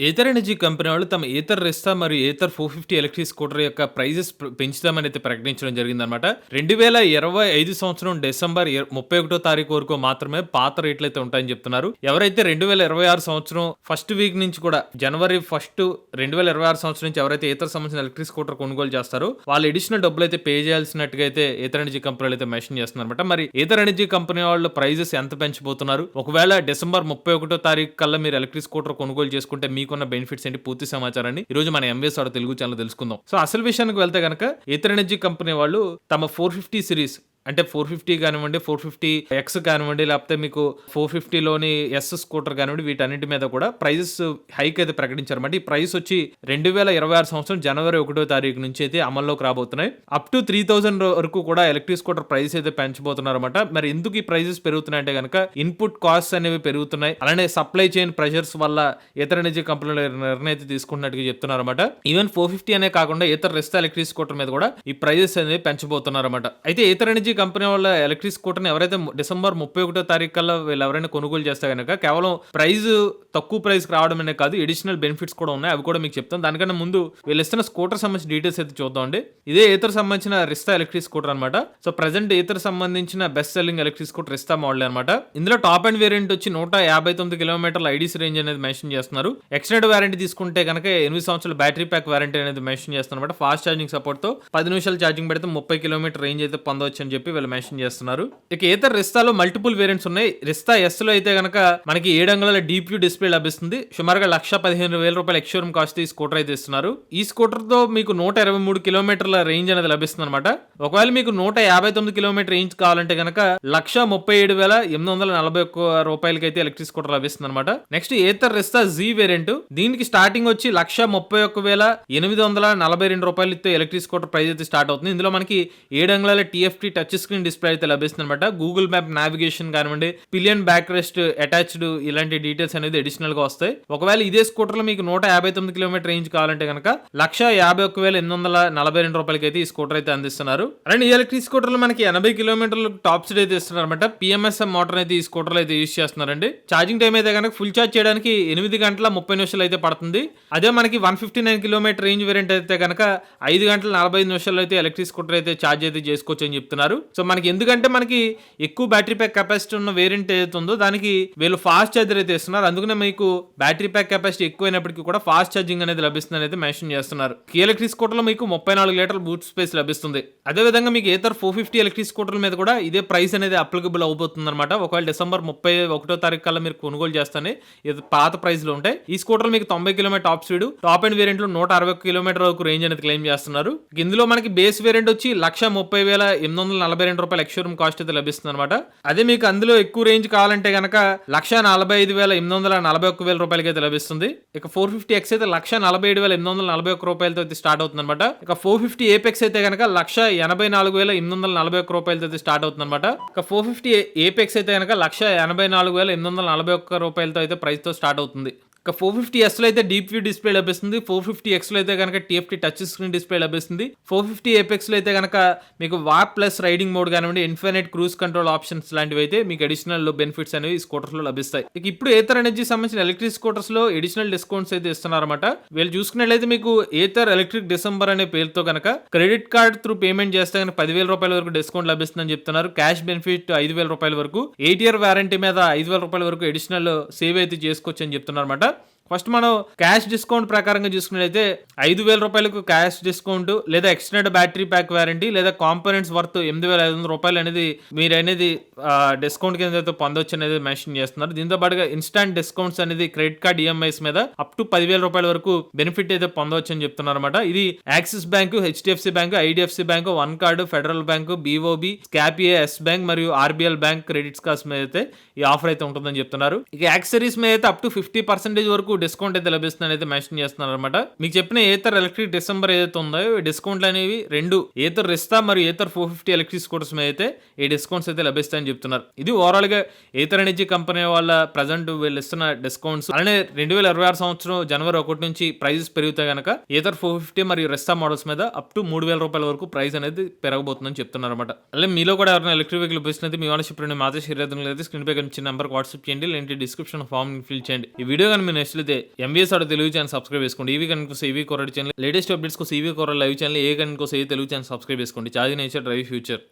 Ather energy company వాళ్ళు తమ Ather Rizta మరియు Ather four fifty electric scooter యొక్క ప్రైజెస్ ప్ర- పెంచుదామని అయితే ప్రకటించడం జరిగిందనమాట రెండు వేల ఇరవై ఐదు సంవత్సరం డిసెంబర్ ముప్పై ఒకటో తారీఖు వరకు మాత్రమే పాత రేట్లు అయితే ఉంటాయని చెప్తున్నారు. ఎవరైతే రెండు వేల ఇరవై ఆరు సంవత్సరం ఫస్ట్ వీక్ నుంచి కూడా జనవరి ఫస్ట్ రెండు వేల ఇరవై ఆరు సంవత్సరం నుంచి ఎవరైతే ఏతర్ సంబంధించిన ఎలక్ట్రిక్ స్కూటర్ కొనుగోలు చేస్తారో వాళ్ళు ఎడిషనల్ డబ్బులు అయితే పే చేయాల్సినట్టుగా అయితే ఏతర్ ఎనర్జీ కంపెనీలు అయితే మెన్షన్ చేస్తున్నారన్నమాట. మరి ఏతర్ ఎనర్జీ కంపెనీ వాళ్ళు ప్రైజెస్ ఎంత పెంచబోతున్నారు? ఒకవేళ డిసెంబర్ ముప్పై ఒకటో తారీఖు కల్లా మీరు ఎలక్ట్రిక్ స్కూటర్ కొనుగోలు చేసుకుంటే మీకు మీకున్న బెనిఫిట్స్ ఏంటి? పూర్తి సమాచారాన్ని ఈ రోజు మన ఎంబీఎస్ ఆడ తెలుగు ఛానల్ తెలుసుకుందాం. సో అసలు విషయానికి వెళ్తే కనుక ఇతర ఎనర్జీ కంపెనీ వాళ్ళు తమ ఫోర్ ఫిఫ్టీ సిరీస్ అంటే ఫోర్ ఫిఫ్టీ కానివ్వండి ఫోర్ ఫిఫ్టీ ఎక్స్ కానివ్వండి లేకపోతే మీకు ఫోర్ ఫిఫ్టీలోని ఎస్ స్కూటర్ కానివ్వండి వీటన్నిటి మీద కూడా ప్రైజెస్ హైక్ అయితే ప్రకటించారన్నమాట ఈ ప్రైస్ వచ్చి రెండు వేల ఇరవై ఆరు సంవత్సరం జనవరి ఒకటో తారీఖు నుంచి అయితే అమల్లోకి రాబోతున్నాయి. అప్ టు త్రీ థౌసండ్ వరకు కూడా ఎలక్ట్రిక్ స్కూటర్ ప్రైస్ అయితే పెంచబోతున్నారు అనమాట మరి ఎందుకు ఈ ప్రైజెస్ పెరుగుతున్నాయి అంటే కనుక ఇన్పుట్ కాస్ట్ అనేవి పెరుగుతున్నాయి. అలానే సప్లై చైన్ ప్రెషర్స్ వల్ల ఇతర ఎనర్జీ కంపెనీలు నిర్ణయం అయితే తీసుకున్నట్టుగా చెప్తున్నారు అనమాట ఈవెన్ ఫోర్ ఫిఫ్టీ అనే కాకుండా ఇతర రెస్ట్ ఎలక్ట్రిక్ స్కూటర్ మీద కూడా ఈ ప్రైజెస్ అనేవి పెంచబోతున్నారన్నమాట. అయితే ఇతర ఎనర్జీ కంపెనీ వాళ్ళ ఎలక్ట్రిక్ స్కూటర్ని ఎవరైతే డిసెంబర్ ముప్పై ఒకటో తారీఖు కల్లా వీళ్ళు ఎవరైనా కొనుగోలు చేస్తే కనుక కేవలం ప్రైస్ తక్కువ ప్రైస్ రావడమే కాదు ఎడిషనల్ బెనిఫిట్స్ కూడా ఉన్నాయి. అవి కూడా మీకు చెప్తాను దానికన్నా ముందు వీళ్ళు ఇస్తున్న స్కూటర్ సంబంధించిన డీటెయిల్స్ అయితే చూద్దామండి ఇదే ఏతర్ సంబంధించిన రిస్తా ఎలక్ట్రిక్ స్కూటర్ అనమాట సో ప్రజెంట్ ఏతర్ సంబంధించిన best selling electric scooter Rizta model అనమాట ఇందులో టాప్ అండ్ వేరియంట్ వచ్చి నూట యాభై తొమ్మిది కిలోమీటర్ల ఐడీసీ రేంజ్ అనేది మెన్షన్ చేస్తున్నారు. ఎక్స్టెండ్ వారంటీ తీసుకుంటే కనుక ఎనిమిది సంవత్సరాల బ్యాటరీ ప్యాక్ వారంటీ అనేది మెన్షన్ చేస్తున్నారు ఫాస్ట్ ఛార్జింగ్ సపోర్ట్తో పది నిమిషాలు ఛార్జింగ్ పెడితే ముప్పై కిలోమీటర్ రేంజ్ అయితే పొందవచ్చు అని చెప్పి వీళ్ళు మెన్షన్ చేస్తున్నారు. ఇక ఏతర్ రిస్తాలో మల్టిపుల్ వేరియంట్స్ ఉన్నాయి. రిస్తా ఎస్లో అయితే కనుక మనకి ఏడు డీప్యూ డిస్ప్లే లభిస్తుంది. సుమారుగా లక్ష పదిహేను వేల రూపాయల ఎక్స్షోరూమ్ కాస్ట్ ఈ స్కూటర్ అయితే ఇస్తున్నారు. ఈ స్కూటర్తో మీకు నూట ఇరవై మూడు కిలోమీటర్ల రేంజ్ అనేది లభిస్తుంది అనమాట ఒకవేళ మీకు నూట యాభై తొమ్మిది కిలోమీటర్ రేంజ్ కావాలంటే కనుక లక్ష ముప్పై ఏడు వేల ఎనిమిది వందల నలభై ఒక్క రూపాయలకి అయితే ఎలక్ట్రిక్ స్కూటర్ లభిస్తుంది అనమాట next Ather Rizta Z variant దీనికి స్టార్టింగ్ వచ్చి లక్ష ముప్పై ఒక్క వేల ఎనిమిది వందల నలభై రెండు రూపాయలతో ఎలక్ట్రిక్ స్కూటర్ ప్రైస్ అయితే స్టార్ట్ అవుతుంది. ఇందులో మనకి ఏడు అంగుళాల టీఎఫ్టీ టచ్ స్క్రీన్ డిస్ప్లే అయితే లభిస్తుంది అనమాట గూగుల్ మ్యాప్ నావిగేషన్ కానివ్వండి పిలియన్ బ్యాక్ రెస్ట్ అటాచ్డ్ ఇలాంటి డీటెయిల్స్ అనేది అడిషనల్గా వస్తాయి. ఒకవేళ ఇదే స్కూటర్లో మీకు నూట యాభై తొమ్మిది కిలోమీటర్ రేంజ్ కావాలంటే కనుక లక్ష యాభై ఒక్క వేల ఎనిమిది వందల నలభై రెండు రూపాయలకి అయితే ఈ స్కూటర్ అయితే అందిస్తున్నారు. అండ్ ఈ ఎలక్ట్రిక్ స్కూటర్లో మనకి ఎనభై కిలోమీటర్లు టాప్ స్పీడ్ అయితే ఇస్తున్నారు అనమాట పిఎంఎస్ఎం మోటార్ అయితే ఈ స్కూటర్ అయితే యూస్ చేస్తున్నారండి. ఛార్జింగ్ టైం అయితే కనుక ఫుల్ ఛార్జ్ చేయడానికి ఎనిమిది గంటల ముప్పై నిమిషాలు అయితే పడుతుంది. అదే మనకి one fifty nine kilometre range variant అయితే కనుక ఐదు గంటల నలభై ఐదు నిమిషాలు అయితే ఎలక్ట్రిక్ స్కూటర్ అయితే ఛార్జ్ అయితే చేసుకోవచ్చు అని చెప్తున్నారు. సో మనకి ఎందుకంటే మనకి ఎక్కువ బ్యాటరీ ప్యాక్ కెపాసిటీ ఉన్న వేరియంట్ ఏదైతే ఉందో దానికి వీళ్ళు ఫాస్ట్ ఛార్జర్ అయితే ఇస్తున్నారు. అందుకనే మీకు బ్యాటరీ ప్యాక్ కెపాసిటీ ఎక్కువైనప్పటికీ కూడా ఫాస్ట్ ఛార్జింగ్ అనేది లభిస్తుంది అయితే మెన్షన్ చేస్తున్నారు. ఈ ఎలక్ట్రిక్ స్కూటర్లో మీకు ముప్పై నాలుగు లీటర్ల బూట్ స్పేస్ లభిస్తుంది. అదే విధంగా మీకు ఏతర్ ఫోర్ ఫిఫ్టీ ఎలక్ట్రిక్ స్కూటర్ల మీద కూడా ఇదే ప్రైస్ అనేది అప్లికబుల్ అవబోతుంది అనమాట ఒకవేళ డిసెంబర్ ముప్పై ఒకటో తారీఖు కల్లా మీరు కొనుగోలు చేస్తానే ఇది పాత ప్రైస్లో ఉంటాయి. ఈ స్కూటర్ మీకు తొంభై kilometre top speed top and వేరియంట్లో నూట అరవై కిలోమీటర్ వరకు రేంజ్ అనేది క్లెయిమ్ చేస్తున్నారు. ఇందులో మనకి బేస్ వేరియంట్ వచ్చి లక్ష ముప్పై వేల ఎనిమిది వందల నలభై రెండు రూపాయల ఎక్స్షోరూమ్ కాస్ట్ అయితే లభిస్తుంది అనమాట అదే మీకు అందులో ఎక్కువ రేంజ్ కావాలంటే కనుక లక్ష నలభై ఐదు వేల ఎనిమిది వందల నలభై ఒక్క వేల రూపాయలకి అయితే లభిస్తుంది. ఇక ఫోర్ ఫిఫ్టీ ఎక్స్ అయితే లక్ష నలభై ఏడు వేల ఎనిమిది వందల నలభై ఒక్క రూపాయలతో అయితే స్టార్ట్ అవుతుంది అనమాట ఇక ఫోర్ ఫిఫ్టీ ఏపెక్స్ అయితే కనుక లక్ష ఎనభై నాలుగు వేల ఎనిమిది వందల నలభై ఒక్క రూపాయలతో అయితే స్టార్ట్ అవుతుంది అనమాట ఇక ఫోర్ ఫిఫ్టీ ఏపెక్స్ అయితే కనుక లక్ష ఎనభై నాలుగు వేల ఎనిమిది వందల నలభై ఒక్క రూపాయలతో అయితే ప్రైస్తో స్టార్ట్ అవుతుంది. ఇక ఫోర్ ఫిఫ్టీ ఎస్లో అయితే డీప్ వ్యూ డిస్ప్లే లభిస్తుంది. ఫోర్ ఫిఫ్టీ ఎక్స్లో అయితే కనుక టీఎఫ్టీ టచ్ స్క్రీన్ డిస్ప్లే లభిస్తుంది. ఫోర్ ఫిఫ్టీ ఏపెక్స్లో అయితే కనుక మీకు వార్ ప్లస్ రైడింగ్ మోడ్ కానివ్వండి ఇన్ఫినైట్ క్రూజ్ కంట్రోల్ ఆప్షన్స్ లాంటివి అయితే మీకు అడిషనల్ బెనిఫిట్స్ అనేవి స్కూటర్స్ స్కూటర్స్లో లభిస్తాయి. ఇక ఇప్పుడు ఏతర్ ఎనర్జీ సంబంధించిన ఎలక్ట్రిక్ స్కూటర్స్లో ఎడిషనల్ డిస్కౌంట్స్ అయితే ఇస్తున్నారన్నమాట. వీళ్ళు చూసుకున్నట్లయితే మీకు ఏతర్ ఎలక్ట్రిక్ డిసెంబర్ అనే పేరుతో కనుక క్రెడిట్ కార్డ్ త్రూ పేమెంట్ చేస్తే కనుక పదివేల రూపాయల వరకు డిస్కౌంట్ లభిస్తుందని చెప్తున్నారు. క్యాష్ బెనిఫిట్ ఐదు వేల రూపాయల వరకు ఎయిట్ ఇయర్ వారంటీ మీద ఐదు వేల రూపాయల వరకు అడిషనల్ సేవ్ అయితే చేసుకోవచ్చు అని చెప్తున్నారు అనమాట ఫస్ట్ మనం క్యాష్ డిస్కౌంట్ ప్రకారంగా చూసుకున్నట్లయితే ఐదు వేల రూపాయలకు క్యాష్ డిస్కౌంట్ లేదా ఎక్స్టెండెడ్ బ్యాటరీ ప్యాక్ వారంటీ లేదా కాంపోనెంట్స్ వర్త్ ఎనిమిది వేల ఐదు వందల రూపాయలు అనేది మీరు అనేది డిస్కౌంట్ కింద అయితే పొందొచ్చు అనేది మెన్షన్ చేస్తున్నారు. దీంతో పాటుగా ఇన్స్టాంట్ డిస్కౌంట్స్ అనేది క్రెడిట్ కార్డ్ ఈఎంఐస్ మీద అప్ టు పదివేల రూపాయల వరకు బెనిఫిట్ అయితే పొందవచ్చు అని చెప్తున్నారు అనమాట ఇది Axis bank HDFC bank IDFC bank one card Federal bank BOB Scapia Yes bank మరియు ఆర్బిఎల్ బ్యాంక్ క్రెడిట్స్ కార్డ్స్ మీద అయితే ఈ ఆఫర్ అయితే ఉంటుందని చెప్తున్నారు. ఇక యాక్సరీస్ మీద అయితే అప్ టు ఫిఫ్టీ పర్సెంటేజ్ వరకు డిస్కౌంట్ అయితే లభిస్తుందని అయితే మెన్షన్ చేస్తున్నారు అనమాట మీకు చెప్పిన ఏతర్ ఎలక్ట్రిక్ డిసెంబర్ ఏదైతే ఉందో ఈ డిస్కౌంట్లు అనేవి రెండు ఏతర్ రిస్తా మరియు Ather four fifty electric scooters మీద అయితే ఈ డిస్కౌంట్స్ అయితే లభిస్తాయని చెప్తున్నారు. ఇది ఓవరాల్గా ఏతర్ ఎనర్జీ కంపెనీ వాళ్ళ ప్రజెంట్ వీళ్ళు ఇస్తున్న డిస్కౌంట్స్. అలానే రెండు వేల ఇరవై ఆరు సంవత్సరం జనవరి ఒకటి నుంచి ప్రైజెస్ పెరిగితే కనుక ఏతర్ ఫోర్ ఫిఫ్టీ మరియు రెస్తా మోడల్స్ మీద అప్ టు మూడు వేల రూపాయల వరకు ప్రైస్ అనేది పెరగబోతుందని చెప్తున్నారు అనమాట అలాగే మీలో కూడా ఎవరైనా ఎలక్ట్రిక్ వెహికల్ ఉపయోగిస్తున్నది మీ వాళ్ళ షిప్ మాతో శరీరం అయితే స్క్రీన్ పై కనిపించిన నెంబర్ వాట్సాప్ చేయండి. లేదంటే డిస్క్రిప్షన్ ఫామ్ ఫిల్ చేయండి. ఈ వీడియో కానీ మీరు నెక్స్ట్ అయితే ఎంవీఎస్ ఆడ తెలుగు ఛానల్ సబ్స్క్రైబ్ చేసుకోండి. ఈవీ కనుక ఈవీ కొరడి ఛానల్ లేటెస్ట్ అప్డేట్స్ కోసం ఈవీ కొర లైవ్ ఛానల్ ఏ కనుక ఏ తెలుగు ఛానల్ సబ్స్క్రైబ్ చేసుకోండి. చాది నేచర్ డ్రైవ్ ఫ్యూచర్